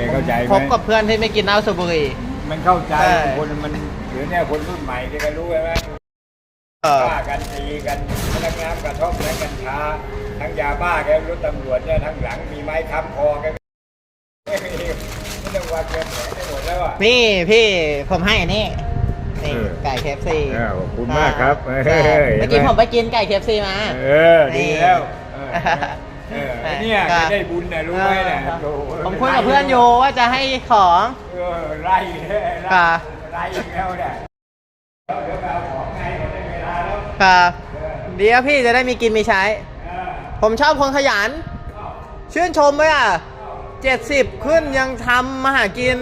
แกเข้าใจไหพมบกับเพื่อนที่ไม่กินเหล้าสูบบุหรี่ มันเข้าใจใช่ คนมันเดี๋ยวเนี้คนรุ่นใหม่แกก็รู้ใช่ไหมเออฆ่ากันตีกันทั้งน้ำกระท่อมและกัญชาทั้งยาบ้าแกรถตำรวจเนี่ยทั้งหลังมีไม้ค้ำคอแกไม่มีไม่ต้องวางเงินแหนได้หมดแล้วอะ นี่พี่ผมให้อันนี่นี่เออไก่เคฟซีเออขอบคุณมากครับเออเมื่อกี้เห็นไหมผมไปกินไก่เคฟซีมา เออดีแล้วเออนี่ เออเนี่ยคแกรับได้บุญนะรู้ไหมเนี่ยเออโอ้โหผมคุยกับเพื่อนอยู่ว่าจะให้ของเออไล่ไล่ค่ะไล่อีกแล้วเนี่ยเดี๋ยวไปเอาของไงเดี๋ยวได้เวลาแล้วครับเดี๋ยวพี่จะได้มีกินมีใช้ เออผมชอบคนขยัน ชื่นชมเลยอะเจ็ดสิบขึ้นยังทำมาหากิน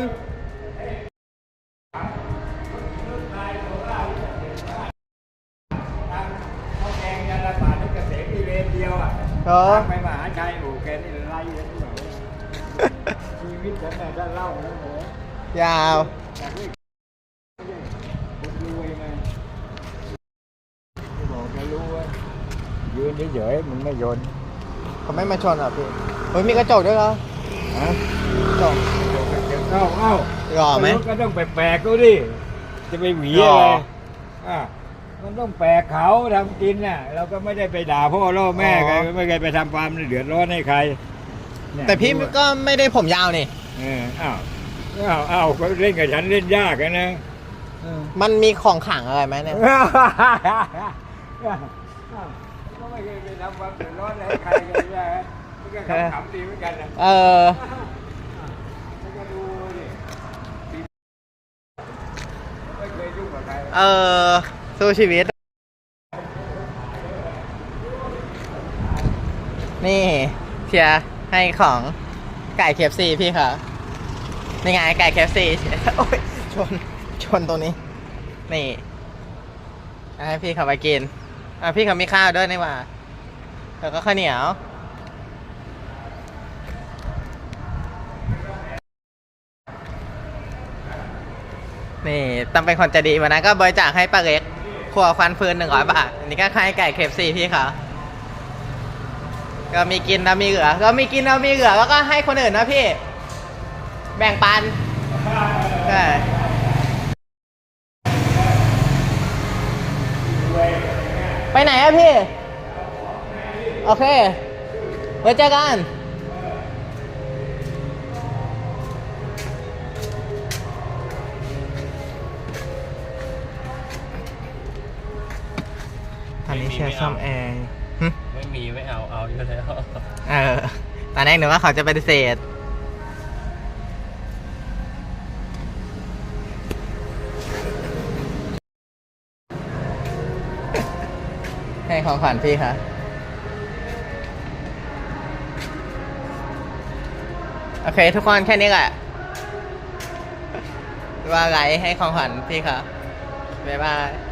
เออทางไปมหาชัยโอ้แกนี่ไล่เลยที่ไหนชีวิตฉันน่ะถ้าเล่าแล้วโหยาวอยากให้คนรวยไงที่บอกจะรู้ว่ายืนเฉยๆมันไม่โยนเขาไม่มาชนอะพี่เฮ้ยมีกระจกด้วยเหรอฮะกระจกเอ้าเอ้าหล่อไหมก็ต้องแปลกๆเขาดิจะไปหวีหล่อะอไรอะ มันต้องแปลกเขาทำกินน่ะ เราก็ไม่ได้ไปด่าพ่อล่อแม่ใครไม่เคยไปทำความเดือดร้อนให้ใครเนี่ยแต่พี่ก็ไม่ได้ผมยาวนี่ เอออ้าวอ้าวอ้าวเขาเล่นกับฉันเล่นยากอะนะเออ มันมีของขลังอะไรไหมเนี่ย ก็ไม่เคยไปทำความเดือดร้อนให้ใครกันใช่ไหมมันก็ขำๆดีเหมือนกันนะเออ มันก็ดูดิไม่เคยยุ่งกับใคร เออ สู้ชีวิต นี่เชียร์ให้ของไก่เคฟซีพี่ค่ะนี่ไงไก่เคฟซีโอ้ยชน ชนตรงนี้ นี่ให้พี่เขาไปกิน อะพี่เขามีข้าวด้วยนี่หว่า แล้วก็ข้าวเหนียวนี่ต้องเป็นคนใจะดีวันนั้นก็บริจาคให้ป้าเล็ก รัวควันฟืนหนึ่งร้อยบาท อันนี้ก็ให้ไก่เคฟซีพี่เขาก็มีกินแล้วมีเหลือ ก็มีกินแล้วมีเหลือแล้วก็ให้คนอื่นนะพี่ แบ่งปันใช่ไปไหนอะพี่ โอเคไว้เจอกัน อันนี้เชียร์ซ่อมแอร์หึไม่มีไม่เอาเอาอยู่แล้วเออตอนแรกหนูว่าเขาจะปฏิเสธให้ของขวัญพี่คะโอเค ทุกคนแค่นี้แหละว่าไงให้ของขวัญพี่คะบ๊ายบาย